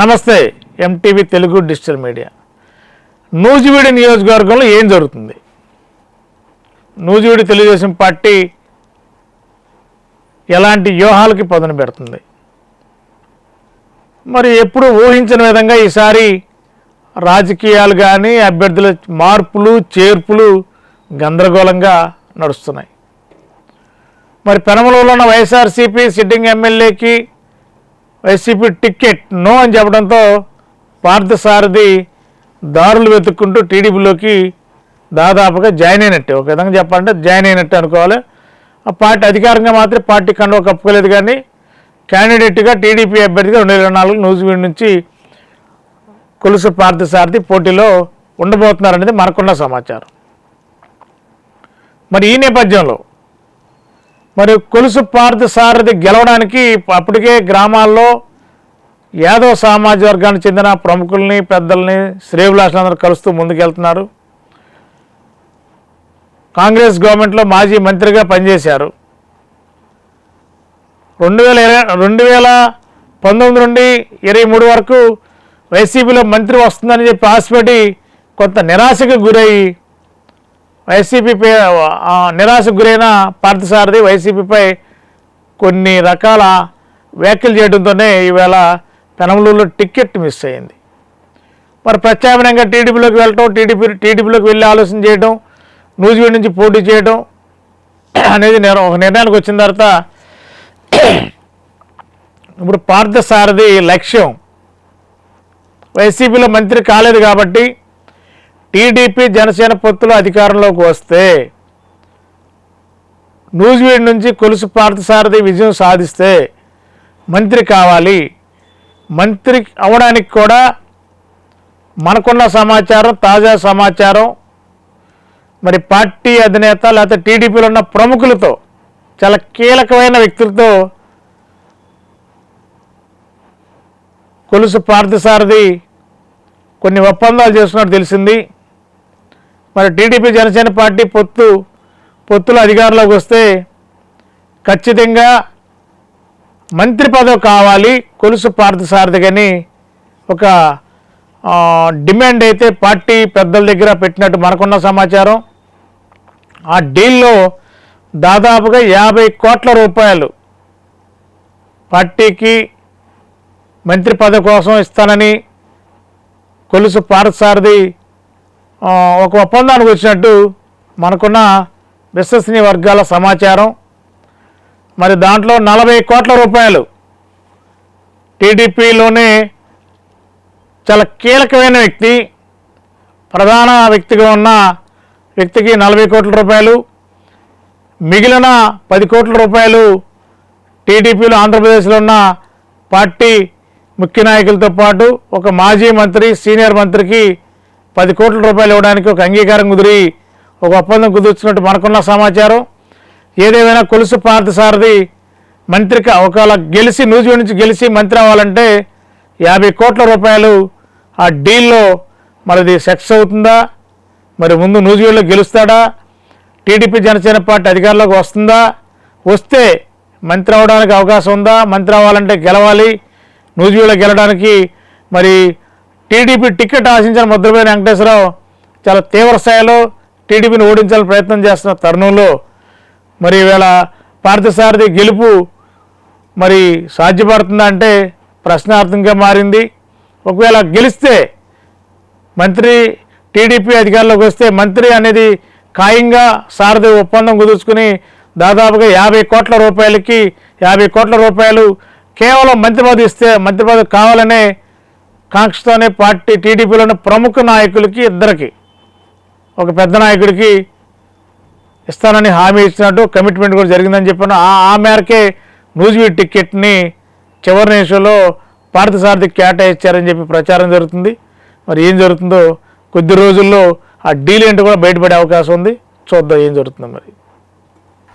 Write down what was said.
నమస్తే MTV Telugu digital media. నూజివీడి నియోజకవర్గంలో ఏం జరుగుతుంది? నూజివీడి తెలుగుదేశం పార్టీ ఎలాంటి వ్యూహాలకి పదును పెడుతుంది? మరి ఎప్పుడు ఊహించిన విధంగా ఈసారి రాజకీయాలు కానీ అభ్యర్థుల మార్పులు చేర్పులు గందరగోళంగా నడుస్తున్నాయి. మరి పెనమలూరులో ఉన్న వైఎస్ఆర్సీపీ సిట్టింగ్ ఎమ్మెల్యేకి వైసీపీ టికెట్ నో అని చెప్పడంతో పార్థసారథి దారులు వెతుక్కుంటూ టీడీపీలోకి దాదాపుగా జాయిన్ అయినట్టే. ఒక విధంగా చెప్పాలంటే జాయిన్ అయినట్టు అనుకోవాలి. ఆ పార్టీ అధికారంగా మాత్రం పార్టీ కండువ కప్పుకోలేదు కానీ క్యాండిడేట్గా టీడీపీ అభ్యర్థిగా రెండు వేల నాలుగు నూజివీడు నుంచి కొలుసు పార్థసారథి పోటీలో ఉండబోతున్నారనేది మనకున్న సమాచారం. మరి ఈ నేపథ్యంలో మరి కొలుసు పార్థ సారథి గెలవడానికి అప్పటికే గ్రామాల్లో యాదవ సామాజిక వర్గానికి చెందిన ప్రముఖుల్ని పెద్దల్ని శ్రేవులాసులందరూ కలుస్తూ ముందుకెళ్తున్నారు. కాంగ్రెస్ గవర్నమెంట్లో మాజీ మంత్రిగా పనిచేశారు. రెండు వేల ఇరవై రెండు వేల పంతొమ్మిది నుండి ఇరవై మూడు వరకు వైసీపీలో మంత్రి వస్తుందని చెప్పి ఆశపడి కొంత నిరాశకు గురయ్యి వైసీపీపై నిరాశకు గురైన పార్థసారథి వైసీపీపై కొన్ని రకాల వ్యాఖ్యలు చేయడంతోనే ఈవేళ పెనమలూరులో టికెట్ మిస్ అయింది. మరి ప్రత్యామ్నాయంగా టీడీపీలోకి వెళ్ళటం టీడీపీ టీడీపీలోకి వెళ్ళి ఆలోచన చేయడం నూజివీడు నుంచి పోటీ చేయడం అనేది ఒక నిర్ణయానికి వచ్చిన తర్వాత ఇప్పుడు పార్థసారథి లక్ష్యం వైసీపీలో మంత్రి కాలేదు కాబట్టి టీడీపీ జనసేన పొత్తులు అధికారంలోకి వస్తే నూజివీడు నుంచి కొలుసు పార్థసారథి విజయం సాధిస్తే మంత్రి కావాలి. మంత్రి అవడానికి కూడా మనకున్న సమాచారం తాజా సమాచారం మరి పార్టీ అధినేత లేకపోతే టీడీపీలో ఉన్న ప్రముఖులతో చాలా కీలకమైన వ్యక్తులతో కొలుసు పార్థసారథి కొన్ని ఒప్పందాలు చేస్తున్నట్టు తెలిసింది. మరి టీడీపీ జనసేన పార్టీ పొత్తు పొత్తులు అధికారంలోకి వస్తే ఖచ్చితంగా మంత్రి పదవి కావాలి కొలుసు పార్థసారథిగని ఒక డిమాండ్ అయితే పార్టీ పెద్దల దగ్గర పెట్టినట్టు మనకున్న సమాచారం. ఆ డీల్లో దాదాపుగా యాభై కోట్ల రూపాయలు పార్టీకి మంత్రి పదవి కోసం ఇస్తానని కొలుసు పార్థసారథి ఒక ఒప్పందానికి వచ్చినట్టు మనకున్న విశ్వసనీయ వర్గాల సమాచారం. మరి దాంట్లో నలభై కోట్ల రూపాయలు టీడీపీలోనే చాలా కీలకమైన వ్యక్తి ప్రధాన వ్యక్తిగా ఉన్న వ్యక్తికి నలభై కోట్ల రూపాయలు మిగిలిన పది కోట్ల రూపాయలు టీడీపీలో ఆంధ్రప్రదేశ్లో ఉన్న పార్టీ ముఖ్య నాయకులతో పాటు ఒక మాజీ మంత్రి సీనియర్ మంత్రికి పది కోట్ల రూపాయలు ఇవ్వడానికి ఒక అంగీకారం కుదిరి ఒక ఒప్పందం కుదుర్చున్నట్టు మనకున్న సమాచారం. ఏదేమైనా కొలుసు పార్థసారథి మంత్రిక ఒకవేళ గెలిచి నూజివీడు నుంచి గెలిచి మంత్రి అవ్వాలంటే యాభై కోట్ల రూపాయలు ఆ డీల్లో మరిది సక్సెస్ అవుతుందా? మరి ముందు నూజివీడులో గెలుస్తాడా? టీడీపీ జనసేన పార్టీ అధికారంలోకి వస్తుందా? వస్తే మంత్రి అవడానికి అవకాశం ఉందా? మంత్రి అవ్వాలంటే గెలవాలి. నూజివీడులో గెలవడానికి మరి టీడీపీ టికెట్ ఆశించిన ముద్రపైన వెంకటేశ్వరరావు చాలా తీవ్ర స్థాయిలో టీడీపీని ఓడించాలని ప్రయత్నం చేస్తున్న తరుణంలో మరి ఈవేళ పార్థసారథి గెలుపు మరి సాధ్యపడుతుందా అంటే ప్రశ్నార్థంగా మారింది. ఒకవేళ గెలిస్తే మంత్రి టీడీపీ అధికారంలోకి వస్తే మంత్రి అనేది ఖాయంగా సారథి ఒప్పందం కుదుర్చుకుని దాదాపుగా యాభై కోట్ల రూపాయలకి యాభై కోట్ల రూపాయలు కేవలం మంత్రి పదవి ఇస్తే మంత్రి పదవి కావాలనే కాంక్షతోనే పార్టీ టీడీపీలోని ప్రముఖ నాయకులకి ఇద్దరికి ఒక పెద్ద నాయకుడికి ఇస్తానని హామీ ఇచ్చినట్టు కమిట్మెంట్ కూడా జరిగిందని చెప్పాను ఆ మేరకే నూజివీడ్ టికెట్ని చివరి నిమిషంలో పార్థసారథి కేటాయించారని చెప్పి ప్రచారం జరుగుతుంది. మరి ఏం జరుగుతుందో కొద్ది రోజుల్లో ఆ డీల్ ఏంటో కూడా బయటపడే అవకాశం ఉంది. చూద్దాం ఏం జరుగుతుందో మరి.